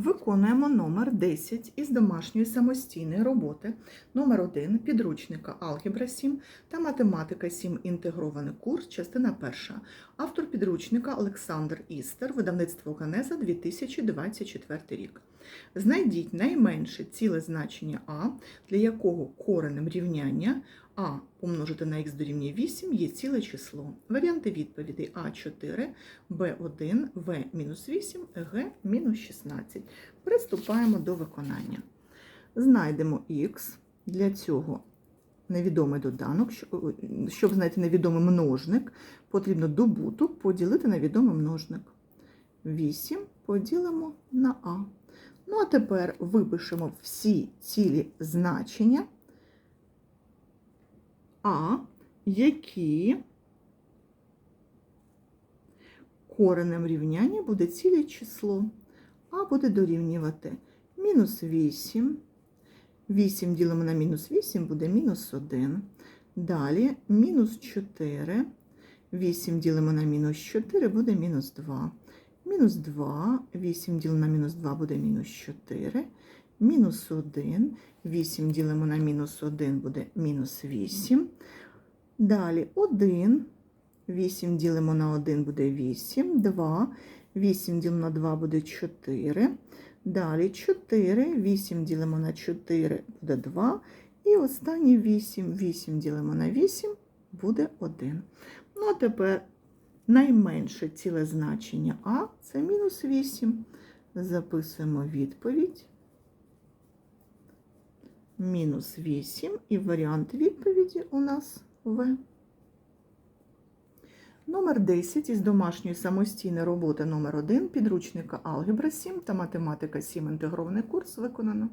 Виконуємо номер 10 із домашньої самостійної роботи номер 1 підручника Алгебра 7 та Математика 7 інтегрований курс, частина 1. Автор підручника Олександр Істер, видавництво Генеза 2024 рік. Знайдіть найменше ціле значення А, для якого коренем рівняння А помножити на х дорівнює 8 є ціле число. Варіанти відповідей А4, Б1, В-8, Г-16. Приступаємо до виконання. Знайдемо х. Для цього невідомий доданок. Щоб знайти невідомий множник, потрібно добуток поділити на відомий множник. 8 поділимо на А. Ну, а тепер випишемо всі цілі значення А, які коренем рівняння буде ціле число. А буде дорівнювати мінус 8. 8 ділимо на мінус 8 буде мінус 1. Далі мінус 4. 8 ділимо на мінус 4 буде мінус 2. Мінус 2, 8 ділимо на мінус 2 буде мінус 4. Мінус 1, 8 ділимо на мінус 1 буде мінус 8. Далі 1, 8 ділимо на 1 буде 8, 2, 8 ділимо на 2 буде 4. Далі 4, 8 ділимо на 4 буде 2. І останнє 8, 8 ділимо на 8 буде 1. Ну, а тепер найменше ціле значення А це мінус 8. Записуємо відповідь. Мінус 8 і варіант відповіді у нас В. Номер 10 із домашньої самостійної роботи номер 1 підручника Алгебра 7 та Математика 7 інтегрований курс виконано.